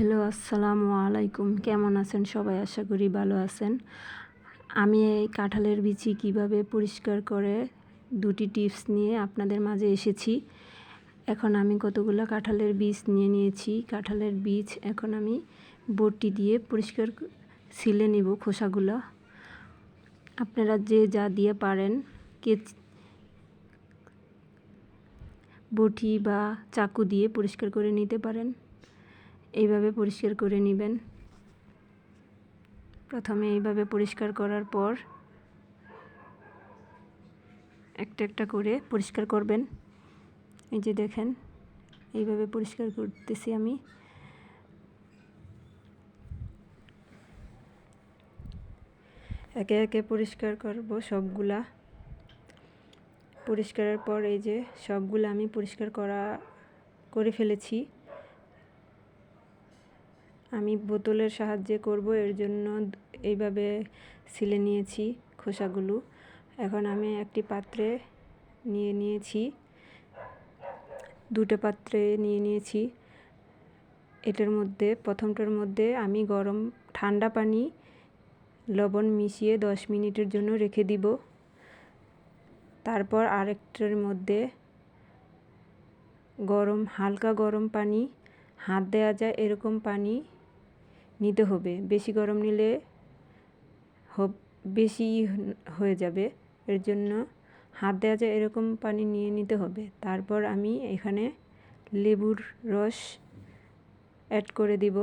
Hello আসসালামু আলাইকুম। কেমন আছেন সবাই? আশা করি ভালো আছেন। আমি এই কাঁঠালের বিচি কীভাবে পরিষ্কার করে দুটি টিপস নিয়ে আপনাদের মাঝে এসেছি। এখন আমি কতগুলো কাঁঠালের বীজ নিয়ে নিয়েছি। কাঁঠালের বীজ এখন আমি বটি দিয়ে পরিষ্কার ছিলে নিব খোসাগুলো। আপনারা যে যা দিয়ে পারেন কে বটি বা চাকু দিয়ে পরিষ্কার করে নিতে পারেন। এইভাবে পরিষ্কার করে নেবেন। প্রথমে এইভাবে পরিষ্কার করার পর একটা একটা করে পরিষ্কার করবেন। এই যে দেখেন, এইভাবে পরিষ্কার করতেছি আমি। একে একে পরিষ্কার করব সবগুলা। পরিষ্কারের পর এই যে সবগুলো আমি পরিষ্কার করা, করে ফেলেছি। আমি বোতলের সাহায্যে করব, এর জন্য এইভাবে সিলে নিয়েছি খোসাগুলো। এখন আমি একটি পাত্রে নিয়ে নিয়েছি, দুটো পাত্রে নিয়ে নিয়েছি। এটার মধ্যে, প্রথমটার মধ্যে আমি গরম ঠান্ডা পানি, লবণ মিশিয়ে দশ মিনিটের জন্য রেখে দিব। তারপর আরেকটার মধ্যে গরম, হালকা গরম পানি, হাত দেওয়া যায় এরকম পানি। নিতে হবে। বেশি গরম নিলে বেশি হয়ে যাবে। এর জন্য হাত দেওয়া যায় এরকম পানি নিয়ে নিতে হবে। তারপর আমি এখানে লেবুর রস অ্যাড করে দিব।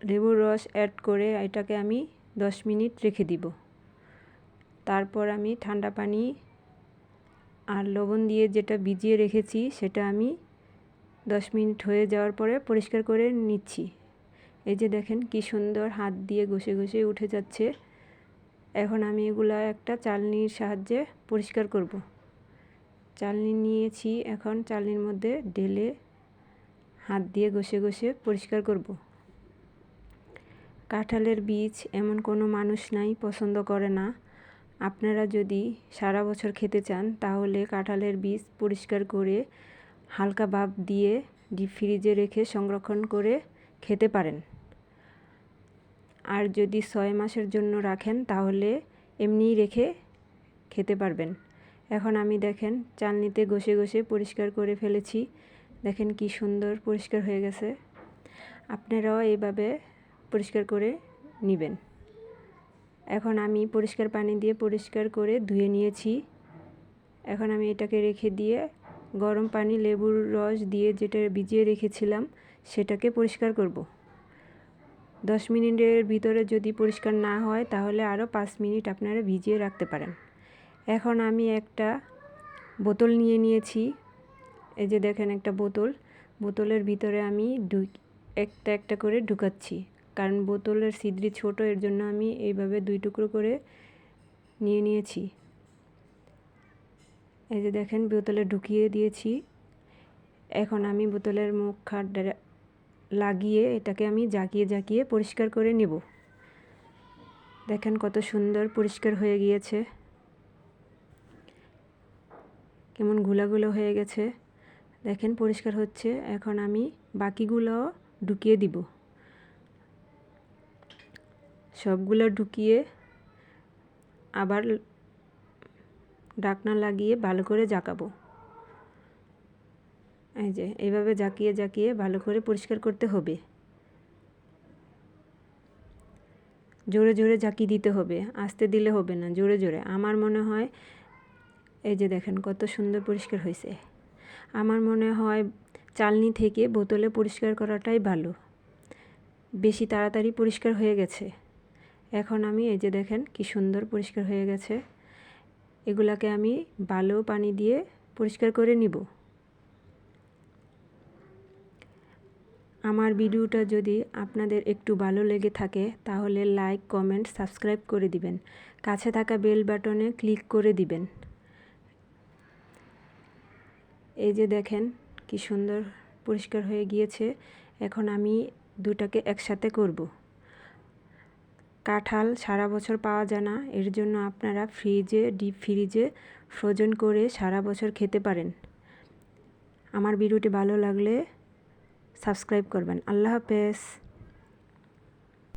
লেবুর রস অ্যাড করে এটাকে আমি দশ মিনিট রেখে দিব। তারপর আমি ঠান্ডা পানি আর লবণ দিয়ে যেটা ভিজিয়ে রেখেছি সেটা আমি দশ মিনিট হয়ে যাওয়ার পরে পরিষ্কার করে নিচ্ছি। এই যে দেখেন কি সুন্দর হাত দিয়ে ঘষে ঘষে উঠে যাচ্ছে। এখন আমি এগুলা একটা চালনির সাহায্যে পরিষ্কার করব। চালনি নিয়েছি, এখন চালনির মধ্যে ঢেলে হাত দিয়ে ঘষে ঘষে পরিষ্কার করব। কাঁঠালের বীজ এমন কোনো মানুষ নাই, পছন্দ করে না। আপনারা যদি সারা বছর খেতে চান, তাহলে কাঁঠালের বীজ পরিষ্কার করে হালকা ভাপ দিয়ে ডিপ ফ্রিজে রেখে সংরক্ষণ করে খেতে পারেন। আর যদি ছয় মাসের জন্য রাখেন, তাহলে এমনিই রেখে খেতে পারবেন। এখন আমি দেখেন, চালনিতে ঘষে ঘষে পরিষ্কার করে ফেলেছি। দেখেন কি সুন্দর পরিষ্কার হয়ে গেছে। আপনারাও এইভাবে পরিষ্কার করে নেবেন। এখন আমি পরিষ্কার পানি দিয়ে পরিষ্কার করে ধুয়ে নিয়েছি। এখন আমি এটাকে রেখে দিয়ে গরম পানি লেবুর রস দিয়ে যেটা ভিজিয়ে রেখেছিলাম, সেটাকে পরিষ্কার করব। দশ মিনিটের ভিতরে যদি পরিষ্কার না হয়, তাহলে আরও পাঁচ মিনিট আপনারা ভিজিয়ে রাখতে পারেন। এখন আমি একটা বোতল নিয়ে নিয়েছি। এই যে দেখেন একটা বোতল। বোতলের ভিতরে আমি ঢু একটা একটা করে ঢুকাচ্ছি। কারণ বোতলের ছিদ্রি ছোট, এর জন্য আমি এইভাবে দুই টুকরো করে নিয়ে নিয়েছি। এই যে দেখেন, বোতলে ঢুকিয়ে দিয়েছি। এখন আমি বোতলের মুখ খাট লাগিয়ে এটাকে আমি জাকিয়ে জাকিয়ে পরিষ্কার করে নেব। দেখেন কত সুন্দর পরিষ্কার হয়ে গিয়েছে। কেমন গুলাগুলো হয়ে গেছে। দেখেন, পরিষ্কার হচ্ছে। এখন আমি বাকিগুলো ঢুকিয়ে দিব। সবগুলো ঢুকিয়ে আবার ডাকনা লাগিয়ে ভালো করে জাকাবো। এই যে, এইভাবে জাকিয়ে জাকিয়ে ভালো করে পরিষ্কার করতে হবে। জোরে জোরে জাকি দিতে হবে, আস্তে দিলে হবে না, জোরে জোরে। আমার মনে হয়, এই যে দেখেন কত সুন্দর পরিষ্কার হয়েছে। আমার মনে হয় চালনি থেকে বোতলে পরিষ্কার করাটাই ভালো। বেশি তাড়াতাড়ি পরিষ্কার হয়ে গেছে। এখন আমি এই যে দেখেন কি সুন্দর পরিষ্কার হয়ে গেছে। এগুলাকে আমি ভালো পানি দিয়ে পরিষ্কার করে নিব। আমার ভিডিওটা যদি আপনাদের একটু ভালো লেগে থাকে, তাহলে লাইক, কমেন্ট, সাবস্ক্রাইব করে দিবেন। কাছে থাকা বেল বাটনে ক্লিক করে দিবেন। এই যে দেখেন কি সুন্দর পরিষ্কার হয়ে গিয়েছে। এখন আমি দুটাকে একসাথে করব। কাঁঠাল সারা বছর পাওয়া যায় না। এর জন্য আপনারা ফ্রিজে, ডিপ ফ্রিজে ফ্রোজেন করে সারা বছর খেতে পারেন। আমার ভিডিওটি ভালো লাগলে সাবস্ক্রাইব করবেন। আল্লাহ হাফেজ।